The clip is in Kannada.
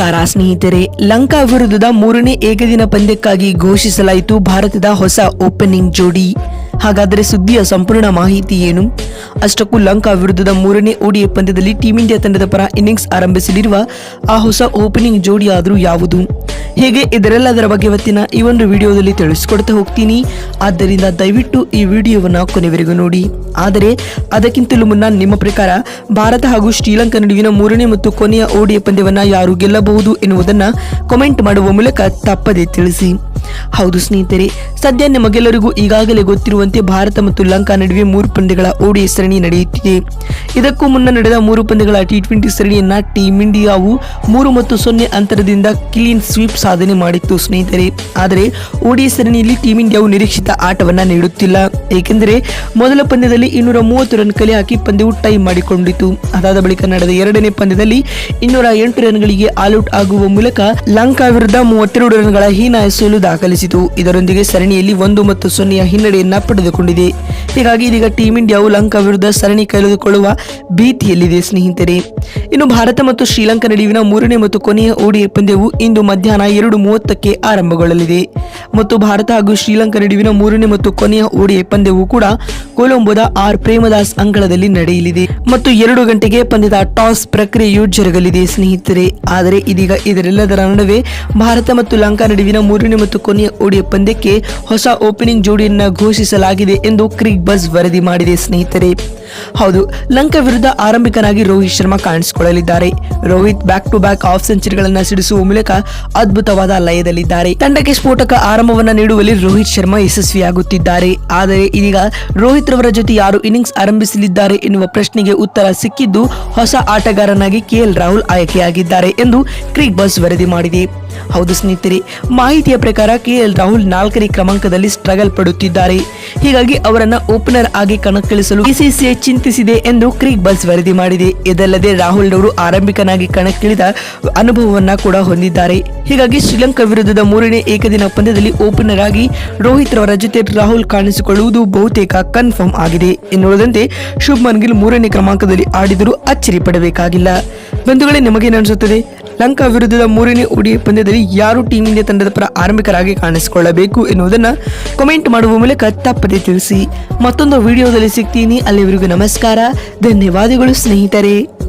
ನಮಸ್ಕಾರ, ಸ್ನೇಹಿತರೆ. ಲಂಕಾ ವಿರುದ್ಧದ ಮೂರನೇ ಏಕದಿನ ಪಂದ್ಯಕ್ಕಾಗಿ ಘೋಷಿಸಲಾಯಿತು ಭಾರತದ ಹೊಸ ಓಪನಿಂಗ್ ಜೋಡಿ. ಹಾಗಾದರೆ ಸುದ್ದಿಯ ಸಂಪೂರ್ಣ ಮಾಹಿತಿ ಏನು? ಅಷ್ಟಕ್ಕೂ ಲಂಕಾ ವಿರುದ್ಧದ ಮೂರನೇ ಓಡಿಎ ಪಂದ್ಯದಲ್ಲಿ ಟೀಂ ಇಂಡಿಯಾ ತಂಡದ ಪರ ಇನ್ನಿಂಗ್ಸ್ ಆರಂಭಿಸಲಿರುವ ಆ ಹೊಸ ಓಪನಿಂಗ್ ಜೋಡಿ ಆದರೂ ಯಾವುದು? ಹೇಗೆ ಇದರೆಲ್ಲದರ ಬಗ್ಗೆ ಇವತ್ತಿನ ಈ ಒಂದು ವಿಡಿಯೋದಲ್ಲಿ ತಿಳಿಸಿಕೊಡ್ತಾ ಹೋಗ್ತೀನಿ. ಆದ್ದರಿಂದ ದಯವಿಟ್ಟು ಈ ವಿಡಿಯೋವನ್ನು ಕೊನೆವರೆಗೂ ನೋಡಿ. ಆದರೆ, ಅದಕ್ಕಿಂತಲೂ ಮುನ್ನ ನಿಮ್ಮ ಪ್ರಕಾರ ಭಾರತ ಹಾಗೂ ಶ್ರೀಲಂಕಾ ನಡುವಿನ ಮೂರನೇ ಮತ್ತು ಕೊನೆಯ ಓಡಿಯ ಪಂದ್ಯವನ್ನು ಯಾರು ಗೆಲ್ಲಬಹುದು ಎನ್ನುವುದನ್ನು ಕಮೆಂಟ್ ಮಾಡುವ ಮೂಲಕ ತಪ್ಪದೆ ತಿಳಿಸಿ. ಹೌದು ಸ್ನೇಹಿತರೆ, ಸದ್ಯ ನಿಮಗೆಲ್ಲರಿಗೂ ಈಗಾಗಲೇ ಗೊತ್ತಿರುವಂತೆ ಭಾರತ ಮತ್ತು ಲಂಕಾ ನಡುವೆ ಮೂರು ಪಂದ್ಯಗಳ ಓಡಿ ಸರಣಿ ನಡೆಯುತ್ತಿದೆ. ಇದಕ್ಕೂ ಮುನ್ನ ನಡೆದ ಮೂರು ಪಂದ್ಯಗಳ ಟಿ ಟ್ವೆಂಟಿ ಸರಣಿಯನ್ನ ಟೀಂ ಇಂಡಿಯಾವು ಮೂರು ಮತ್ತು ಸೊನ್ನೆ ಅಂತರದಿಂದ ಕ್ಲೀನ್ ಸ್ವೀಪ್ ಸಾಧನೆ ಮಾಡಿತ್ತು ಸ್ನೇಹಿತರೆ. ಆದರೆ, ಓಡಿ ಸರಣಿಯಲ್ಲಿ ಟೀಂ ಇಂಡಿಯಾವು ನಿರೀಕ್ಷಿತ ಆಟವನ್ನ ನೀಡುತ್ತಿಲ್ಲ. ಏಕೆಂದರೆ, ಮೊದಲ ಪಂದ್ಯದಲ್ಲಿ ಇನ್ನೂರ ಮೂವತ್ತು ರನ್ ಕಲೆ ಹಾಕಿ ಪಂದ್ಯವು ಟೈ ಮಾಡಿಕೊಂಡಿತು ಅದಾದ ಬಳಿಕ ನಡೆದ ಎರಡನೇ ಪಂದ್ಯದಲ್ಲಿ ಇನ್ನೂರ ಎಂಟು ರನ್ಗಳಿಗೆ ಆಲ್ಔಟ್ ಆಗುವ ಮೂಲಕ ಲಂಕಾ ವಿರುದ್ಧ ಮೂವತ್ತೆರಡು ರನ್ಗಳ ಹೀನಾಯ ಸೋಲು ದಾಖಲಿಸಿತು. ಇದರೊಂದಿಗೆ ಸರಣಿಯಲ್ಲಿ ಒಂದು ಮತ್ತು ಸೊನ್ನೆಯ ಹಿನ್ನಡೆಯನ್ನ ಪಡೆದುಕೊಂಡಿದೆ. ಹೀಗಾಗಿ ಇದೀಗ ಟೀಂ ಇಂಡಿಯಾವು ಲಂಕಾ ವಿರುದ್ಧ ಸರಣಿ ಕಳೆದುಕೊಳ್ಳುವ ಭೀತಿಯಲ್ಲಿದೆ ಸ್ನೇಹಿತರೆ. ಇನ್ನು ಭಾರತ ಮತ್ತು ಶ್ರೀಲಂಕಾ ನಡುವಿನ ಮೂರನೇ ಮತ್ತು ಕೊನೆಯ ಓಡಿಎ ಪಂದ್ಯವು ಇಂದು ಮಧ್ಯಾಹ್ನ ಎರಡು ಮೂವತ್ತಕ್ಕೆ ಆರಂಭಗೊಳ್ಳಲಿದೆ. ಮತ್ತು ಭಾರತ ಹಾಗೂ ಶ್ರೀಲಂಕಾ ನಡುವಿನ ಮೂರನೇ ಮತ್ತು ಕೊನೆಯ ಓಡಿ ಪಂದ್ಯವು ಕೂಡ ಕೊಲಂಬೋದ ಆರ್ ಪ್ರೇಮದಾಸ್ ಅಂಗಳದಲ್ಲಿ ನಡೆಯಲಿದೆ. ಮತ್ತು ಎರಡು ಗಂಟೆಗೆ ಪಂದ್ಯದ ಟಾಸ್ ಪ್ರಕ್ರಿಯೆಯು ಜರುಗಲಿದೆ ಸ್ನೇಹಿತರೆ. ಆದರೆ ಇದೀಗ ಇದರೆಲ್ಲದರ ನಡುವೆ ಭಾರತ ಮತ್ತು ಲಂಕಾ ನಡುವಿನ ಮೂರನೇ ಮತ್ತು ಕೊನೆಯ ಓಡಿ ಪಂದ್ಯಕ್ಕೆ ಹೊಸ ಓಪನಿಂಗ್ ಜೋಡಿಯನ್ನು ಘೋಷಿಸಲಾಗಿದೆ ಎಂದು ಕ್ರಿಕ್ ಬಸ್ ವರದಿ ಮಾಡಿದೆ ಸ್ನೇಹಿತರೆ. ಹೌದು, ಲಂಕಾ ವಿರುದ್ಧ ಆರಂಭಿಕನಾಗಿ Rohit Sharma ಕಾಣಿಸಿಕೊಳ್ಳಲಿದ್ದಾರೆ. Rohit back to back of ಸೆಂಚುರಿಗಳನ್ನು ಸಿಡಿಸುವ ಮೂಲಕ ಅದ್ಭುತವಾದ ಲಯದಲ್ಲಿದ್ದಾರೆ. ತಂಡಕ್ಕೆ ಸ್ಫೋಟಕ ಆರಂಭವನ್ನು ನೀಡುವಲ್ಲಿ ರೋಹಿತ್ ಶರ್ಮಾ ಯಶಸ್ವಿಯಾಗುತ್ತಿದ್ದಾರೆ. ಆದರೆ ಇದೀಗ ರೋಹಿತ್ ರವರ ಜೊತೆ ಯಾರು ಇನ್ನಿಂಗ್ಸ್ ಆರಂಭಿಸಲಿದ್ದಾರೆ ಎನ್ನುವ ಪ್ರಶ್ನೆಗೆ ಉತ್ತರ ಸಿಕ್ಕಿದ್ದು ಹೊಸ ಆಟಗಾರನಾಗಿ ಕೆಎಲ್ ರಾಹುಲ್ ಆಯ್ಕೆಯಾಗಿದ್ದಾರೆ ಎಂದು ಕ್ರಿಕ್ ಬಸ್ ವರದಿ ಮಾಡಿದೆ. ಹೌದು ಸ್ನೇಹಿತರೆ, ಮಾಹಿತಿಯ ಪ್ರಕಾರ ಕೆ ಎಲ್ ರಾಹುಲ್ ನಾಲ್ಕನೇ ಕ್ರಮಾಂಕದಲ್ಲಿ ಸ್ಟ್ರಗಲ್ ಪಡುತ್ತಿದ್ದಾರೆ. ಹೀಗಾಗಿ ಅವರನ್ನ ಓಪನರ್ ಆಗಿ ಕಣಕ್ಕಿಳಿಸಲು ಬಿಸಿಸಿಐ ಚಿಂತಿಸಿದೆ ಎಂದು ಕ್ರಿಕ್ ಬಲ್ಸ್ ವರದಿ ಮಾಡಿದೆ. ಇದಲ್ಲದೆ ರಾಹುಲ್ ಅವರು ಆರಂಭಿಕನಾಗಿ ಕಣಕ್ಕಿಳಿದ ಅನುಭವವನ್ನ ಕೂಡ ಹೊಂದಿದ್ದಾರೆ. ಹೀಗಾಗಿ ಶ್ರೀಲಂಕಾ ವಿರುದ್ಧದ ಮೂರನೇ ಏಕದಿನ ಪಂದ್ಯದಲ್ಲಿ ಓಪನರ್ ಆಗಿ ರೋಹಿತ್ ರವರ ಜೊತೆ ರಾಹುಲ್ ಕಾಣಿಸಿಕೊಳ್ಳುವುದು ಬಹುತೇಕ ಕನ್ಫರ್ಮ್ ಆಗಿದೆ. ಎನ್ನುವುದಂತೆ ಶುಭ್ಮನ್ ಗಿಲ್ ಮೂರನೇ ಕ್ರಮಾಂಕದಲ್ಲಿ ಆಡಿದರೂ ಅಚ್ಚರಿ ಪಡಬೇಕಾಗಿಲ್ಲ. ಬಂಧುಗಳೇ, ನಿಮಗೇನು ಅನಿಸುತ್ತದೆ? ಲಂಕಾ ವಿರುದ್ಧದ ಮೂರನೇ ಓಡಿ ಪಂದ್ಯದಲ್ಲಿ ಯಾರು ಟೀಮ್ ಇಂಡಿಯಾ ತಂಡದ ಪರ ಆರಂಭಿಕರಾಗಿ ಕಾಣಿಸಿಕೊಳ್ಳಬೇಕು ಎನ್ನುವುದನ್ನ ಕಮೆಂಟ್ ಮಾಡುವ ಮೂಲಕ ತಪ್ಪದೆ ತಿಳಿಸಿ. ಮತ್ತೊಂದು ವಿಡಿಯೋದಲ್ಲಿ ಸಿಗ್ತೀನಿ. ಅಲ್ಲಿವರೆಗೂ ನಮಸ್ಕಾರ. ಧನ್ಯವಾದಗಳು ಸ್ನೇಹಿತರೆ.